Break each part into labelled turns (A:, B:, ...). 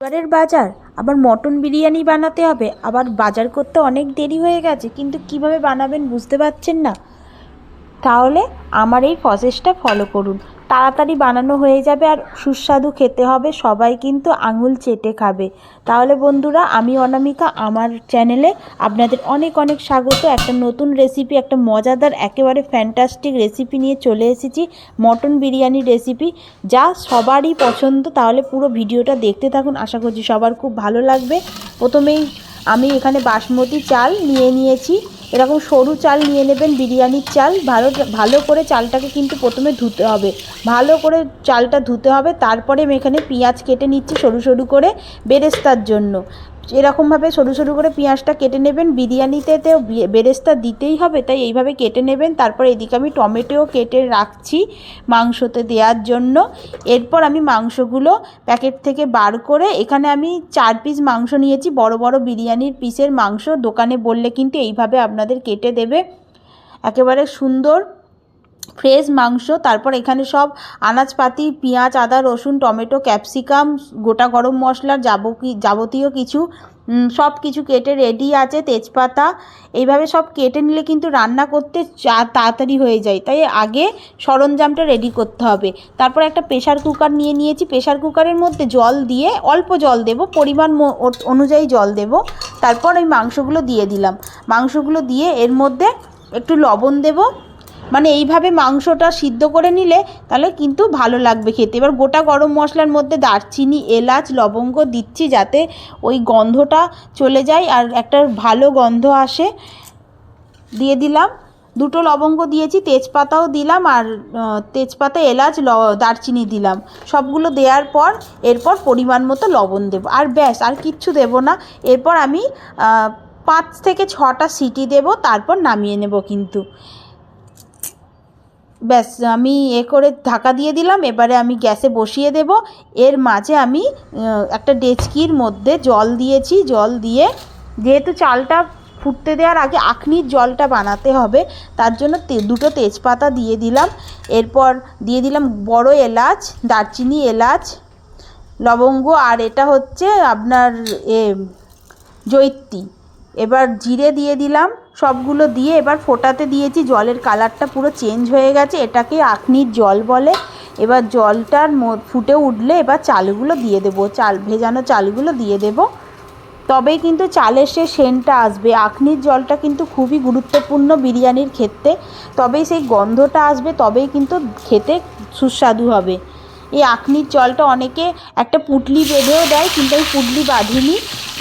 A: এবারের বাজার? আবার মটন বিরিয়ানি বানাতে হবে। আবার বাজার করতে অনেক দেরি হয়ে গেছে, কিন্তু কীভাবে বানাবেন বুঝতে পারছেন না? তাহলে আমার এই প্রসেসটা ফলো করুন। তাড়াতাড়ি বানানো হয়ে যাবে আর সুস্বাদু খেতে হবে। সবাই কিন্তু আঙুল চেটে খাবে। তাহলে বন্ধুরা, আমি অনামিকা আমার চ্যানেলে আপনাদের অনেক অনেক স্বাগত। একটা নতুন রেসিপি একটা মজাদার, একেবারে ফ্যান্টাস্টিক রেসিপি নিয়ে চলে এসেছি। মটন বিরিয়ানি রেসিপি যা সবারই পছন্দ, তাহলে পুরো ভিডিওটা দেখতে থাকুন। আশা করছি সবার খুব ভালো লাগবে। প্রথমেই আমি এখানে বাসমতি চাল নিয়ে নিয়েছি। এরকম সরু চাল নিয়ে নেবেন, বিরিয়ানির চাল। ভালো ভালো করে চালটাকে কিন্তু প্রথমে ধুতে হবে। ভালো করে চালটা ধুতে হবে, তারপরে আমি এখানে পেঁয়াজ কেটে নিচ্ছি সরু সরু করে বেরেস্তার জন্য। এরকমভাবে সরু সরু করে পেঁয়াজটা কেটে নেবেন, বিরিয়ানিতে তো বেরেস্তা দিতেই হবে, তাই এইভাবে কেটে নেবেন। তারপর এদিকে আমি টমেটোও কেটে রাখছি মাংসতে দেওয়ার জন্য। এরপর আমি মাংসগুলো প্যাকেট থেকে বার করে এখানে আমি চার পিস মাংস নিয়েছি, বড় বড় বিরিয়ানির পিসের মাংস। দোকানে বললে কিন্তু এইভাবে আপনাদের কেটে দেবে। একেবারে সুন্দর ফ্রেশ মাংস, তারপর এখানে সব আনাজপাতি, পেঁয়াজ, আদা, রসুন, টমেটো, ক্যাপসিকাম, গোটা গরম মশলার যাবতীয় কিছু সব কিছু কেটে রেডি আছে, তেজপাতা। এইভাবে সব কেটে নিলে কিন্তু রান্না করতে চা, তাড়াতাড়ি হয়ে যায়। তাই আগে সরঞ্জামটা রেডি করতে হবে। তারপর একটা প্রেশার কুকার নিয়ে নিয়েছি। প্রেশার কুকারের মধ্যে জল দিয়ে অল্প জল দেব, পরিমাণ অনুযায়ী জল দেব। তারপর ওই মাংসগুলো দিয়ে দিলাম। মাংসগুলো দিয়ে এর মধ্যে একটু লবণ দেবো। মানে এইভাবে মাংসটা সিদ্ধ করে নিলে তাহলে কিন্তু ভালো লাগবে খেতে। এবার গোটা গরম মশলার মধ্যে দারচিনি, এলাচ, লবঙ্গ দিচ্ছি যাতে ওই গন্ধটা চলে যায় আর একটা ভালো গন্ধ আসে। দিয়ে দিলাম। দুটো লবঙ্গ দিয়েছি, তেজপাতাও দিলাম আর তেজপাতা, এলাচ, ল, দারচিনি দিলাম। সবগুলো দেওয়ার পর এরপর পরিমাণ মতো লবণ দেবো। আর ব্যাস, আর কিচ্ছু দেবো না। এরপর আমি পাঁচ থেকে ছটা সিটি দেব, তারপর নামিয়ে নেব কিন্তু। ব্যাস, আমি এ করে ঢাকা দিয়ে দিলাম, এবারে আমি গ্যাসে বসিয়ে দেব। এর মাঝে আমি একটা ডেচকির মধ্যে জল দিয়েছি, জল দিয়ে যেহেতু চালটা ফুটতে দেওয়ার আগে আখনির জলটা বানাতে হবে, তার জন্য দুটো তেজপাতা দিয়ে দিলাম। এরপর দিয়ে দিলাম বড় এলাচ, দারচিনি এলাচ, লবঙ্গ, আর এটা হচ্ছে আপনার এ জৈত্রী এবার জিরে দিয়ে দিলাম। সবগুলো দিয়ে এবার ফোটাতে দিয়েছি। জলের কালারটা পুরো চেঞ্জ হয়ে গেছে। এটাকে আখনির জল বলে। এবার জলটার ফুটে উঠলে এবার চালগুলো দিয়ে দেবো। চাল, ভেজানো চালগুলো দিয়ে দেবো। তবেই কিন্তু চালের সে সেন্টটা আসবে। আখনির জলটা কিন্তু খুবই গুরুত্বপূর্ণ বিরিয়ানির ক্ষেত্রে। তবেই সেই গন্ধটা আসবে, তবেই কিন্তু খেতে সুস্বাদু হবে। এই আখনির জলটা অনেকে একটা পুটলি বেঁধেও দেয়, কিন্তু আমি পুটলি বাঁধিনি।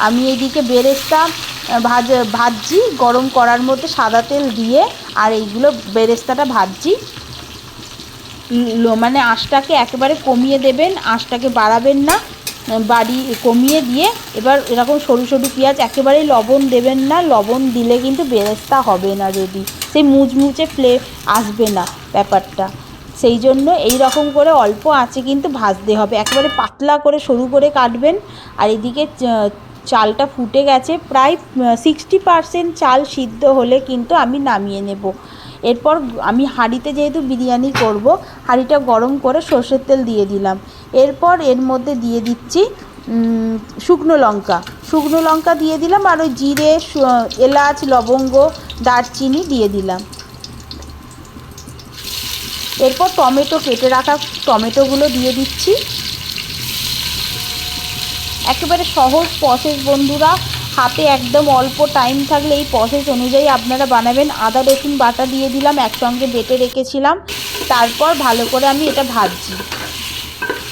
A: আমি এইদিকে বেরেস্তা ভাজ ভাজছি গরম করার মধ্যে সাদা তেল দিয়ে আর এইগুলো বেরেস্তাটা ভাজছি মানে আঁশটাকে একেবারে কমিয়ে দেবেন, আঁশটাকে বাড়াবেন না বাড়ি, কমিয়ে দিয়ে এবার এরকম সরু সরু পেঁয়াজ একেবারেই লবণ দেবেন না, লবণ দিলে কিন্তু বেরেস্তা হবে না যদি। সেই মুচমুচে ফ্লে, আসবে না ব্যাপারটা। সেই জন্য এই রকম করে অল্প আঁচে কিন্তু ভাজতে হবে। একেবারে পাতলা করে সরু করে কাটবেন। আর এদিকে চালটা ফুটে গেছে, প্রায় সিক্সটি পারসেন্ট চাল সিদ্ধ হলে কিন্তু আমি নামিয়ে নেব। এরপর আমি হাঁড়িতে যেহেতু বিরিয়ানি করব, হাঁড়িটা গরম করে সর্ষের তেল দিয়ে দিলাম। এরপর এর মধ্যে দিয়ে দিচ্ছি শুকনো লঙ্কা। শুকনো লঙ্কা দিয়ে দিলাম আর ওই জিরে এলাচ, লবঙ্গ, দারচিনি দিয়ে দিলাম। এরপর টমেটো কেটে রাখা টমেটোগুলো দিয়ে দিচ্ছি। একেবারে সহজ প্রসেস বন্ধুরা। হাতে একদম অল্প টাইম থাকলে এই প্রসেস অনুযায়ী আপনারা বানাবেন। আদা, রসুন, বাটা দিয়ে দিলাম, একসঙ্গে বেটে রেখেছিলাম। তারপর ভালো করে আমি এটা ভাজছি।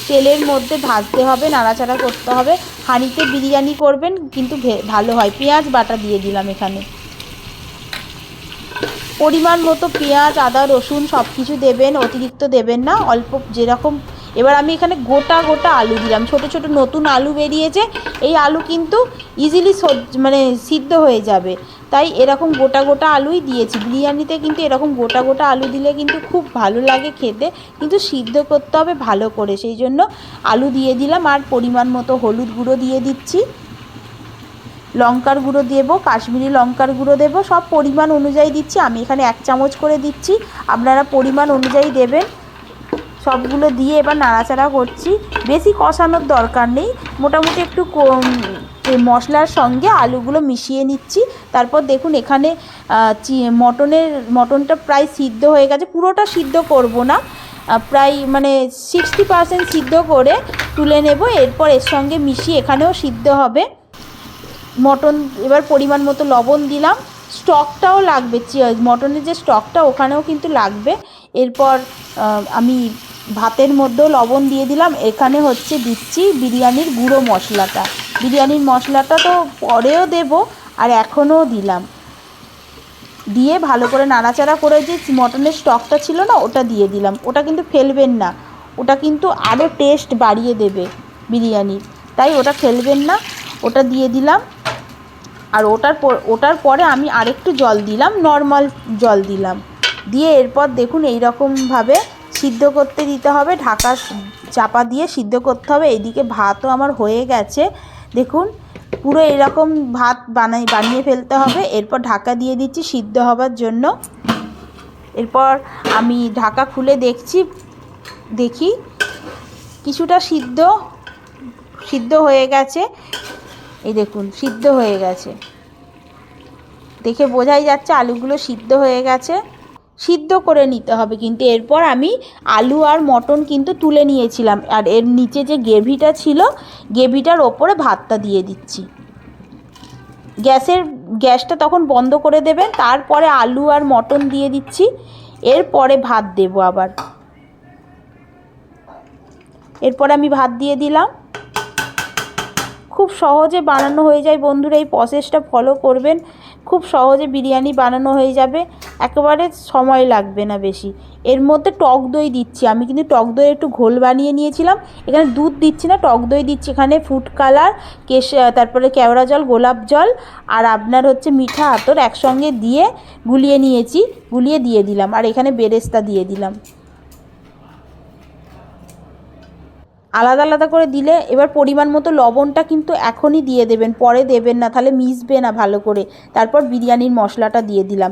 A: তেলের মধ্যে ভাজতে হবে, নাড়াচাড়া করতে হবে। হাঁড়িতে বিরিয়ানি করবেন, কিন্তু ভালো হয়। পেঁয়াজ, বাটা দিয়ে দিলাম এখানে। পরিমাণ মতো পেঁয়াজ, আদা, রসুন সব কিছু দেবেন, অতিরিক্ত দেবেন না। অল্প যেরকম এবার আমি এখানে গোটা গোটা আলু দিলাম। ছোট ছোট নতুন আলু বেরিয়েছে। এই আলু কিন্তু ইজিলি মানে সিদ্ধ হয়ে যাবে। তাই এরকম গোটা গোটা আলুই দিয়েছি। বিরিয়ানিতে কিন্তু এরকম গোটা গোটা আলু দিলে কিন্তু খুব ভালো লাগে খেতে। কিন্তু সিদ্ধ করতে হবে ভালো করে। সেই জন্য আলু দিয়ে দিলাম আর পরিমাণ মতো হলুদ গুঁড়ো দিয়ে দিচ্ছি। লঙ্কার গুঁড়ো দেবো, কাশ্মীরি লঙ্কার গুঁড়ো দেবো। সব পরিমাণ অনুযায়ী দিচ্ছি। আমি এখানে এক চামচ করে দিচ্ছি। আপনারা পরিমাণ অনুযায়ী দেবেন। সবগুলো দিয়ে এবার নাড়াচাড়া করছি। বেশি কষানোর দরকার নেই। মোটামুটি একটু মশলার সঙ্গে আলুগুলো মিশিয়ে নিচ্ছি। তারপর দেখুন এখানে মটনের, মটনটা প্রায় সিদ্ধ হয়ে গেছে। পুরোটা সিদ্ধ করব না। প্রায় মানে সিক্সটি পার্সেন্ট সিদ্ধ করে তুলে নেব। এরপর এর সঙ্গে মিশিয়ে এখানেও সিদ্ধ হবে। মটন, এবার পরিমাণ মতো লবণ দিলাম। স্টকটাও লাগবে মটনের যে স্টকটা ওখানেও কিন্তু লাগবে। এরপর আমি ভাতের মধ্যেও লবণ দিয়ে দিলাম। এখানে হচ্ছে দিচ্ছি বিরিয়ানির গুঁড়ো মশলাটা। বিরিয়ানির মশলাটা তো পরেও দেব আর এখনও দিলাম। দিয়ে ভালো করে নাড়াচাড়া করে যে মটনের স্টকটা ছিল না, ওটা দিয়ে দিলাম। ওটা কিন্তু ফেলবেন না। ওটা কিন্তু আরও টেস্ট বাড়িয়ে দেবে বিরিয়ানির। তাই ওটা ফেলবেন না। ওটা দিয়ে দিলাম। আর ওটার পর, ওটার পরে আমি আরেকটু জল দিলাম নর্মাল জল দিলাম। দিয়ে এরপর দেখুন এই রকমভাবে সিদ্ধ করতে দিতে হবে, ঢাকা চাপা দিয়ে সিদ্ধ করতে হবে। এদিকে ভাতও আমার হয়ে গেছে। দেখুন, পুরো এরকম ভাত বানাই, বানিয়ে ফেলতে হবে। এরপর ঢাকা দিয়ে দিচ্ছি সিদ্ধ হবার জন্য। এরপর আমি ঢাকা খুলে দেখছি, দেখি কিছুটা সিদ্ধ সিদ্ধ হয়ে গেছে। এই দেখুন, সিদ্ধ হয়ে গেছে। দেখে বোঝাই যাচ্ছে আলুগুলো সিদ্ধ হয়ে গেছে। সিদ্ধ করে নিতে হবে। কিন্তু এরপর আমি আলু আর মটন কিন্তু তুলে নিয়েছিলাম। আর এর নিচে যে গ্রেভিটা ছিল, গ্রেভিটার ওপরে ভাতটা দিয়ে দিচ্ছি। গ্যাসের, গ্যাসটা তখন বন্ধ করে দেবেন, তারপরে আলু আর মটন দিয়ে দিচ্ছি। এরপরে ভাত দেবো আবার। এরপরে আমি ভাত দিয়ে দিলাম। খুব সহজে বানানো হয়ে যায় বন্ধুরা, এই প্রসেসটা ফলো করবেন। খুব সহজে বিরিয়ানি বানানো হয়ে যাবে। একেবারে সময় লাগবে না বেশি। এর মধ্যে টক দই দিচ্ছি। আমি কিন্তু টক দই একটু ঘোল বানিয়ে নিয়েছিলাম। এখানে দুধ দিচ্ছি না, টক দই দিচ্ছি। এখানে ফুড কালার কেশ তারপরে কেওড়া জল, গোলাপ জল আর আপনার হচ্ছে মিঠা আতর একসঙ্গে দিয়ে গুলিয়ে নিয়েছি। গুলিয়ে দিয়ে দিলাম। আর এখানে বেরেস্তা দিয়ে দিলাম। আলাদা আলাদা করে দিলে এবার পরিমাণ মতো লবণটা কিন্তু এখনই দিয়ে দেবেন, পরে দেবেন না, তাহলে মিশবে না ভালো করে। তারপর বিরিয়ানির মশলাটা দিয়ে দিলাম।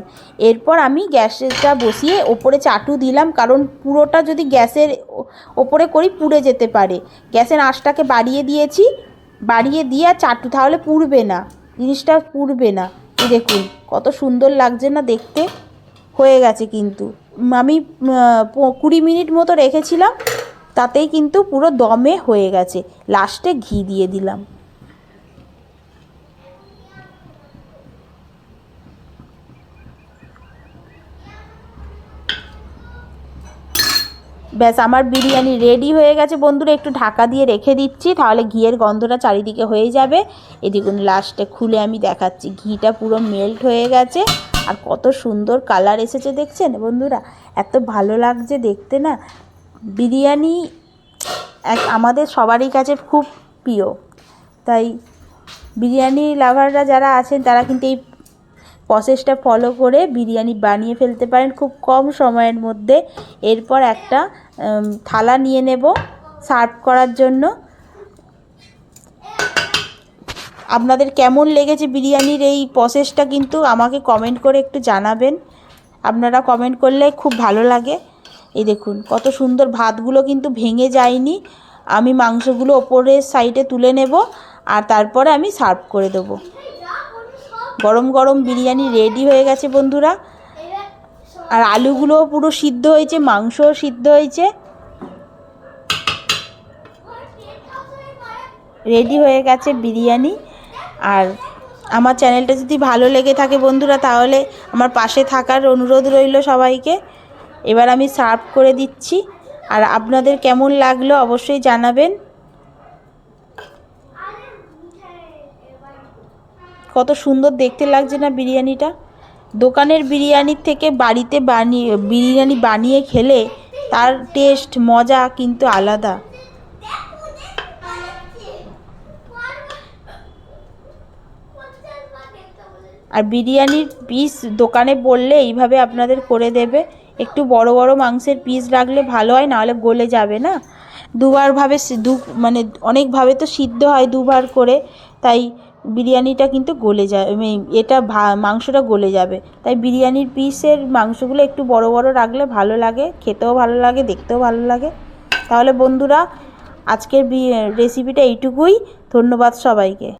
A: এরপর আমি গ্যাসটা বসিয়ে ওপরে চাটু দিলাম, কারণ পুরোটা যদি গ্যাসের ওপরে করি পুড়ে যেতে পারে। গ্যাসের আঁশটাকে বাড়িয়ে দিয়েছি, বাড়িয়ে দিয়ে আর চাটু, তাহলে পুড়বে না, জিনিসটা পুড়বে না। দেখুন, কত সুন্দর লাগছে না দেখতে, হয়ে গেছে কিন্তু। আমি কুড়ি মিনিট মতো রেখেছিলাম তাতেই কিন্তু পুরো দমে হয়ে গেছে। লাস্টে ঘি দিয়ে দিলাম। ব্যাস, আমার বিরিয়ানি রেডি হয়ে গেছে বন্ধুরা, একটু ঢাকা দিয়ে রেখে দিচ্ছি, তাহলে ঘিয়ের গন্ধটা চারিদিকে হয়ে যাবে। এদিকে লাস্টে খুলে আমি দেখাচ্ছি, ঘিটা পুরো মেল্ট হয়ে গেছে, আর কত সুন্দর কালার এসেছে, দেখছেন বন্ধুরা? এত ভালো লাগছে দেখতে না? বিরিয়ানি এক আমাদের সবারই কাছে খুব প্রিয়। তাই বিরিয়ানি লাভাররা যারা আছেন, তারা কিন্তু এই প্রসেসটা ফলো করে বিরিয়ানি বানিয়ে ফেলতে পারেন খুব কম সময়ের মধ্যে। এরপর একটা থালা নিয়ে নেব সার্ভ করার জন্য। আপনাদের কেমন লেগেছে বিরিয়ানির এই প্রসেসটা কিন্তু আমাকে কমেন্ট করে একটু জানাবেন। আপনারা কমেন্ট করলে খুব ভালো লাগে। এই দেখুন, কত সুন্দর ভাতগুলো কিন্তু ভেঙে যায়নি। আমি মাংসগুলো ওপরের সাইডে তুলে নেব আর তারপরে আমি সার্ভ করে দেবো। গরম গরম বিরিয়ানি রেডি হয়ে গেছে বন্ধুরা। আর আলুগুলোও পুরো সিদ্ধ হয়েছে, মাংসও সিদ্ধ হয়েছে। রেডি হয়ে গেছে বিরিয়ানি। আর আমার চ্যানেলটা যদি ভালো লেগে থাকে বন্ধুরা, তাহলে আমার পাশে থাকার অনুরোধ রইল সবাইকে। এবার আমি সার্ভ করে দিচ্ছি। আর আপনাদের কেমন লাগল অবশ্যই জানাবেন। কত সুন্দর দেখতে লাগছে না বিরিয়ানিটা। দোকানের বিরিয়ানির থেকে বাড়িতে বানিয়ে, বিরিয়ানি বানিয়ে খেলে তার টেস্ট মজা কিন্তু আলাদা। আর বিরিয়ানির পিস দোকানে বললে এইভাবে আপনাদের করে দেবে। একটু বড় বড় মাংসের পিস রাখলে ভালো হয়, নাহলে গলে যাবে না। দুবার ভাবে দু মানে অনেকভাবে তো সিদ্ধ হয় দুবার করে, তাই বিরিয়ানিটা কিন্তু গলে যায় এটা ভা মাংসটা গলে যাবে। তাই বিরিয়ানির পিসের মাংসগুলো একটু বড় বড় রাখলে ভালো লাগে, খেতেও ভালো লাগে, দেখতেও ভালো লাগে। তাহলে বন্ধুরা, আজকের রেসিপিটা এইটুকুই, ধন্যবাদ সবাইকে।